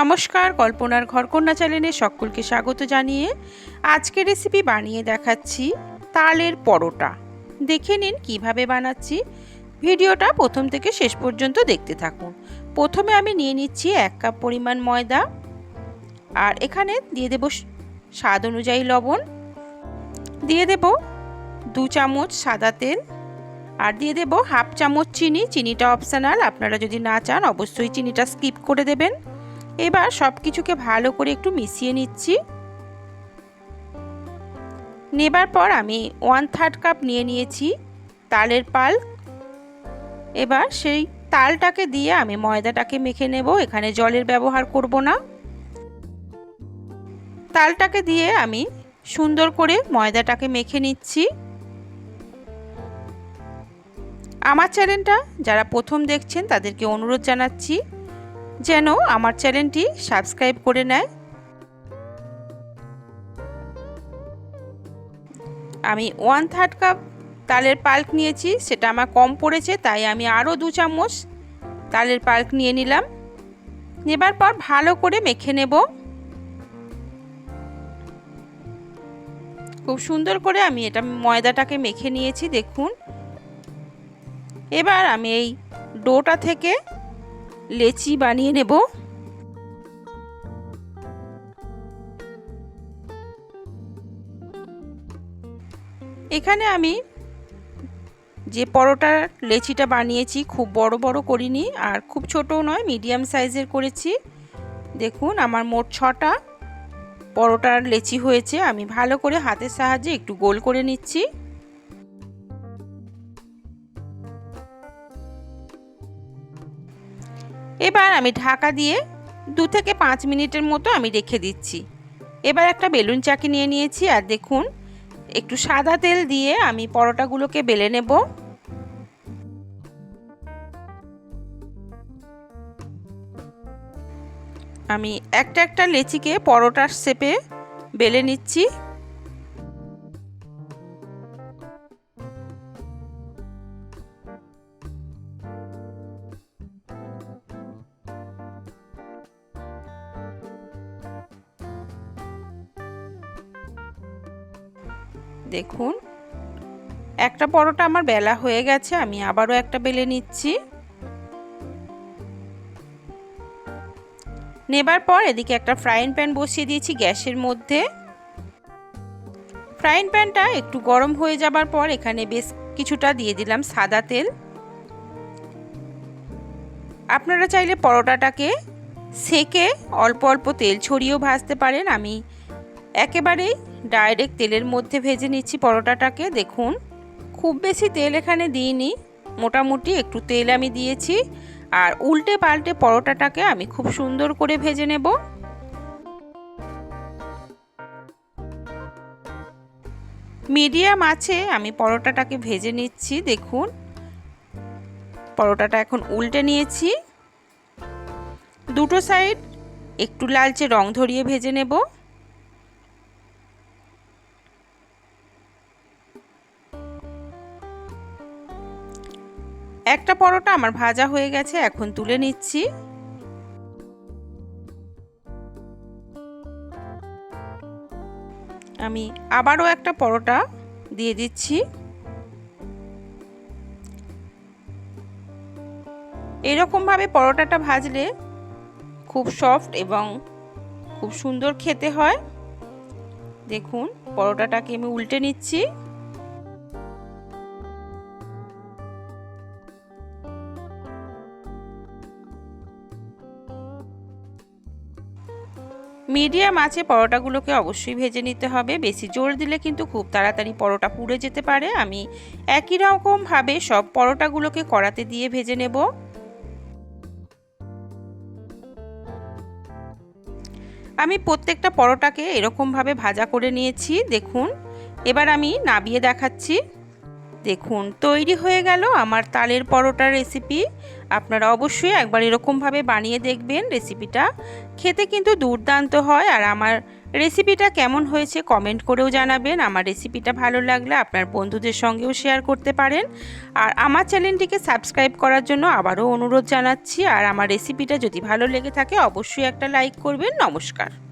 নমস্কার, কল্পনার ঘরকন্যা চ্যানেলে সকলকে স্বাগত জানিয়ে আজকে রেসিপি বানিয়ে দেখাচ্ছি তালের পরোটা। দেখে নিন কীভাবে বানাচ্ছি। ভিডিওটা প্রথম থেকে শেষ পর্যন্ত দেখতে থাকুন। প্রথমে আমি নিয়ে নিচ্ছি এক কাপ পরিমাণ ময়দা আর এখানে দিয়ে দেব স্বাদ অনুযায়ী লবণ। দিয়ে দেব দু চামচ সাদা তেল আর দিয়ে দেব হাফ চামচ চিনি। চিনিটা অপশানাল আপনারা যদি না চান অবশ্যই চিনিটা স্কিপ করে দেবেন। এবার সব কিছুকে ভালো করে একটু মিশিয়ে নিচ্ছি। নেবার পর আমি ওয়ান থার্ড কাপ নিয়ে নিয়েছি তালের পাল। এবার সেই তালটাকে দিয়ে আমি ময়দাটাকে মেখে নেব, এখানে জলের ব্যবহার করব না। তালটাকে দিয়ে আমি সুন্দর করে ময়দাটাকে মেখে নিচ্ছি। আমার চ্যানেলটা যারা প্রথম দেখছেন তাদেরকে অনুরোধ জানাচ্ছি। যেন আমার চ্যানেলটি সাবস্ক্রাইব করে নেয়। আমি ওয়ান থার্ড কাপ তালের পাল্ক নিয়েছি, সেটা আমার কম পড়েছে, তাই আমি আরও দু চামচ তালের পাল্ক নিয়ে নিলাম। নেবার পর ভালো করে মেখে নেব। খুব সুন্দর করে আমি এটা ময়দাটাকে মেখে নিয়েছি, দেখুন। এবার আমি এই ডোটা থেকে লেচি বানিয়ে নেব। এখানে আমি যে পরোটার লেচিটা বানিয়েছি খুব বড় বড় করিনি, আর খুব ছোটও নয়, মিডিয়াম সাইজের করেছি। দেখুন, আমার মোট ছটা পরোটার লেচি হয়েছে। আমি ভালো করে হাতের সাহায্যে একটু গোল করে নিচ্ছি। এবার আমি ঢাকা দিয়ে দু থেকে পাঁচ মিনিটের মতো আমি রেখে দিচ্ছি। এবার একটা বেলুন চাকি নিয়ে নিয়েছি আর দেখুন, একটু সাদা তেল দিয়ে আমি পরোটাগুলোকে বেলে নেব। আমি একটা একটা লেচিকে পরোটার শেপে বেলে নিচ্ছি। দেখুন। একটা পরোটা আমার বেলা হয়ে গেছে, আমি আবারও একটা বেলে নিচ্ছি। নেবার পর এদিকে একটা ফ্রাইং প্যান বসিয়ে দিয়েছি গ্যাসের মধ্যে। ফ্রাইং প্যানটা একটু গরম হয়ে যাবার পর এখানে বেশ কিছুটা দিয়ে দিলাম সাদা তেল। আপনারা চাইলে পরোটাটাকে সেকে অল্প অল্প তেল ছড়িয়েও ভাজতে পারেন। আমি একেবারেই ডাইরেক্ট তেলের মধ্যে ভেজে নিচ্ছি পরোটাটাকে, দেখুন। খুব বেশি তেল এখানে দিইনি, মোটামুটি একটু তেল আমি দিয়েছি। আর উল্টে পাল্টে পরোটাটাকে আমি খুব সুন্দর করে ভেজে নেব। মিডিয়াম আছে, আমি পরোটাটাকে ভেজে নিচ্ছি, দেখুন। পরোটাটা এখন উল্টে নিয়েছি। দুটো সাইড একটু লালচে রং ধরিয়ে ভেজে নেব। একটা পরোটা আমার ভাজা হয়ে গেছে, এখন তুলে নিচ্ছি। আমি আবারও একটা পরোটা দিয়ে দিচ্ছি। এরকমভাবে পরোটাটা ভাজলে খুব সফট এবং খুব সুন্দর খেতে হয়। দেখুন, পরোটাটাকে আমি উল্টে নিচ্ছি। মিডিয়াম আছে, পরোটাগুলোকে অবশ্যই ভেজে নিতে হবে। বেশি জোর দিলে কিন্তু খুব তাড়াতাড়ি পরোটা পুড়ে যেতে পারে। আমি একই রকমভাবে সব পরোটাগুলোকে কড়াতে দিয়ে ভেজে নেব। আমি প্রত্যেকটা পরোটাকে এরকমভাবে ভাজা করে নিয়েছি, দেখুন। এবার আমি নাবিয়ে দেখাচ্ছি। দেখুন, তৈরি হয়ে গেল আমার তালের পরোটার রেসিপি। আপনারা অবশ্যই একবার এরকমভাবে বানিয়ে দেখবেন রেসিপিটা। খেতে কিন্তু দুর্দান্ত হয় আর আমার রেসিপিটা কেমন হয়েছে কমেন্ট করেও জানাবেন। আমার রেসিপিটা ভালো লাগলে আপনার বন্ধুদের সঙ্গেও শেয়ার করতে পারেন। আর আমার চ্যানেলটিকে সাবস্ক্রাইব করার জন্য আবারও অনুরোধ জানাচ্ছি। আর আমার রেসিপিটা যদি ভালো লেগে থাকে অবশ্যই একটা লাইক করবেন। নমস্কার।